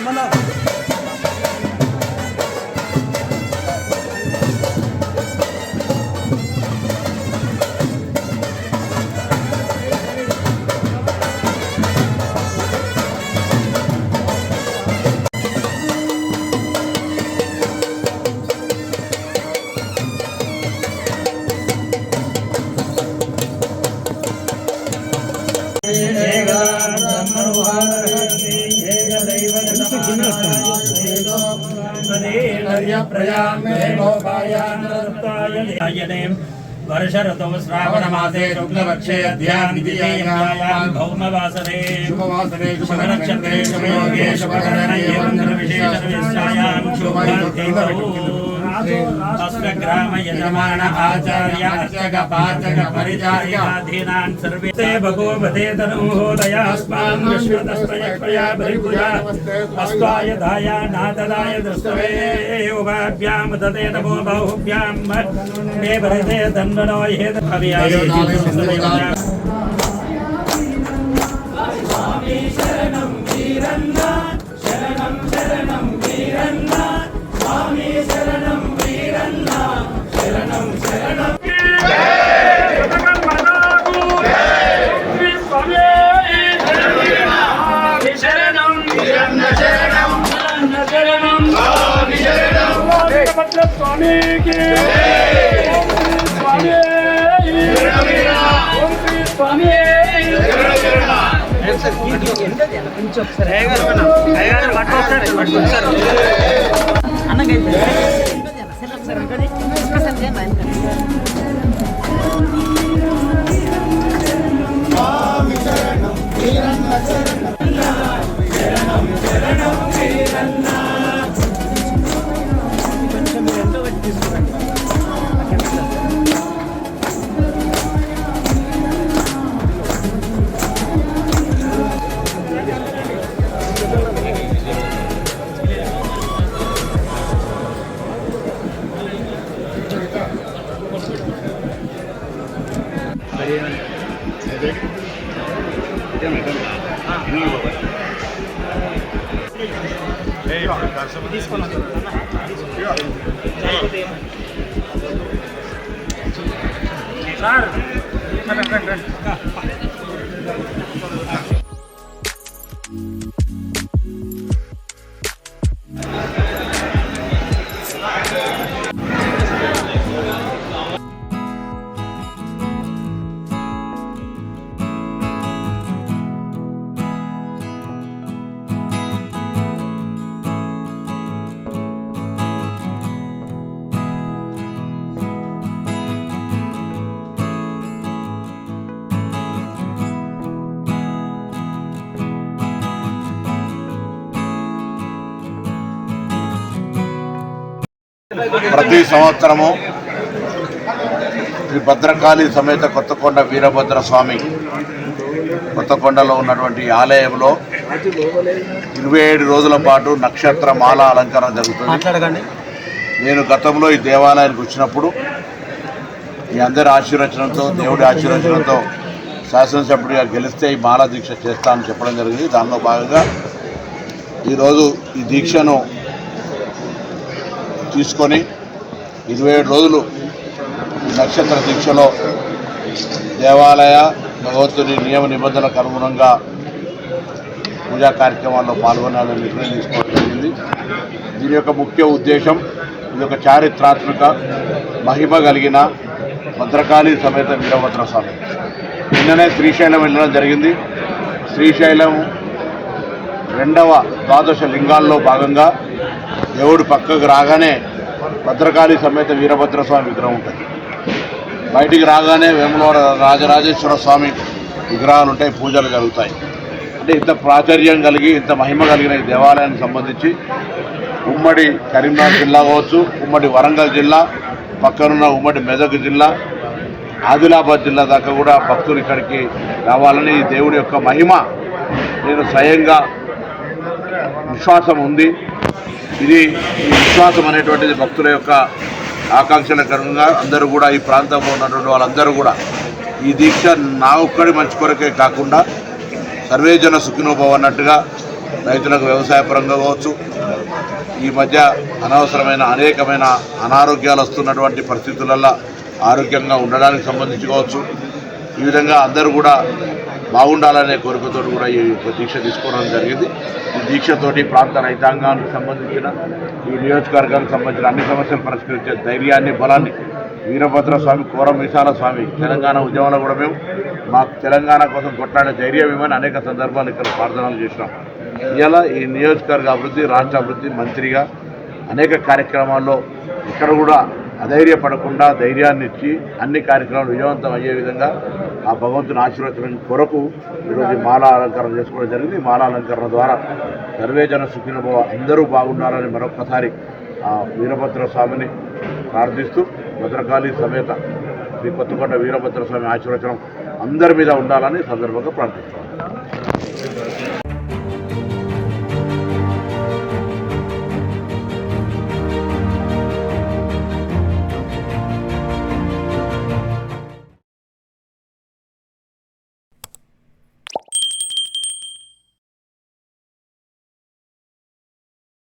సంబంధం प्रजापायायने श्रावणमासे शुक्लपक्षे भौमवासरे शुभवासरे शुभनक्षत्रे शुभयोगे शुभकरण एवं निर्विशेषविश्यायां शुभो ग्राम यजमान आचार्य अर्चक परिचार्याधीनान् सर्वे। ते भगवते तनूहोदयास्मान् विश्वतस्मयक्वया बलिपुजा अस्त्वाय धाया नातदाय दृष्टवे उभाभ्यां दते नमो बाहुभ्यां मे भरते दण्डनो हेत స్వామికి స్వామి ఓం శ్రీ స్వామి ప్రతి సంవత్సరము శ్రీ భద్రకాళి సమేత కొత్తకొండ వీరభద్ర స్వామి కొత్తకొండలో ఉన్నటువంటి ఆలయంలో ఇరవై ఏడు రోజుల పాటు నక్షత్ర మాల అలంకరణ జరుగుతుంది. నేను గతంలో ఈ దేవాలయానికి వచ్చినప్పుడు మీ అందరి ఆశీర్వచనంతో దేవుడి ఆశీర్వచనంతో శాసనసభ్యుడిగా గెలిస్తే ఈ మాల దీక్ష చేస్తానని చెప్పడం జరిగింది. దానిలో భాగంగా ఈరోజు ఈ దీక్షను తీసుకొని ఇరవై ఏడు రోజులు నక్షత్ర దీక్షలో దేవాలయ భగవంతుని నియమ నిబంధనలకు అనుగుణంగా పూజా కార్యక్రమాల్లో పాల్గొనాలని నిర్ణయం తీసుకోవడం జరిగింది. దీని యొక్క ముఖ్య ఉద్దేశం ఇది ఒక చారిత్రాత్మక మహిమ కలిగిన భద్రకాళి సమేత వీరభద్ర స్వామి. నిన్ననే శ్రీశైలం వెళ్ళడం జరిగింది. శ్రీశైలం రెండవ ద్వాదశ లింగాల్లో భాగంగా దేవుడు పక్కకు రాగానే భద్రకాళి సమేత వీరభద్ర స్వామి విగ్రహం ఉంటుంది. బయటికి రాగానే వేములవాడ రాజరాజేశ్వర స్వామి విగ్రహాలు ఉంటాయి పూజలు జరుగుతాయి. అంటే ఇంత ప్రాచుర్యం కలిగి ఇంత మహిమ కలిగిన ఈ దేవాలయానికి సంబంధించి ఉమ్మడి కరీంనగర్ జిల్లా కావచ్చు ఉమ్మడి వరంగల్ జిల్లా పక్కనున్న ఉమ్మడి మెదక్ జిల్లా ఆదిలాబాద్ జిల్లా దాకా కూడా భక్తులు ఇక్కడికి రావాలని ఈ దేవుడి యొక్క మహిమ. నేను స్వయంగా విశ్వాసం ఉంది. ఇది ఈ విశ్వాసం అనేటువంటిది భక్తుల యొక్క ఆకాంక్షల కరంగా అందరూ కూడా ఈ ప్రాంతంలో ఉన్నటువంటి వాళ్ళందరూ కూడా ఈ దీక్ష నా ఒక్కడి మంచి కొరకే కాకుండా సర్వేజన సుఖినోభవం అన్నట్టుగా రైతులకు వ్యవసాయ పరంగా కావచ్చు ఈ మధ్య అనవసరమైన అనేకమైన అనారోగ్యాలు వస్తున్నటువంటి పరిస్థితులలో ఆరోగ్యంగా ఉండడానికి సంబంధించి కావచ్చు. ఈ విధంగా అందరూ కూడా బాగుండాలనే కోరికతో కూడా ఈ దీక్ష తీసుకోవడం జరిగింది. ఈ దీక్షతోటి ప్రాంత రైతాంగానికి సంబంధించిన ఈ నియోజకవర్గానికి సంబంధించిన అన్ని సమస్యలు పరిష్కరించే ధైర్యాన్ని బలాన్ని వీరభద్ర స్వామి కోరం విశాల స్వామి తెలంగాణ ఉద్యమంలో కూడా మేము మాకు తెలంగాణ కోసం కొట్లాడే ధైర్యం ఇవ్వని అనేక సందర్భాలు ఇక్కడ ప్రార్థనలు చేసినాం. ఇలా ఈ నియోజకవర్గ అభివృద్ధి రాష్ట్ర అభివృద్ధి మంత్రిగా అనేక కార్యక్రమాల్లో ఇక్కడ కూడా అధైర్యపడకుండా ధైర్యాన్ని ఇచ్చి అన్ని కార్యక్రమాలు విజయవంతం అయ్యే విధంగా ఆ భగవంతుని ఆశీర్వచనం కొరకు ఈరోజు మాల మాలా అలంకరణ చేసుకోవడం జరిగింది. మాల మాలా అలంకరణ ద్వారా సర్వే జన సుఖినభవ అందరూ బాగుండాలని మరొక్కసారి ఆ వీరభద్ర స్వామిని ప్రార్థిస్తూ భద్రకాళి సమేత శ్రీ కొత్తకొండ వీరభద్ర స్వామి ఆశీర్వచనం అందరి మీద ఉండాలని సందర్భంగా ప్రార్థిస్తున్నాను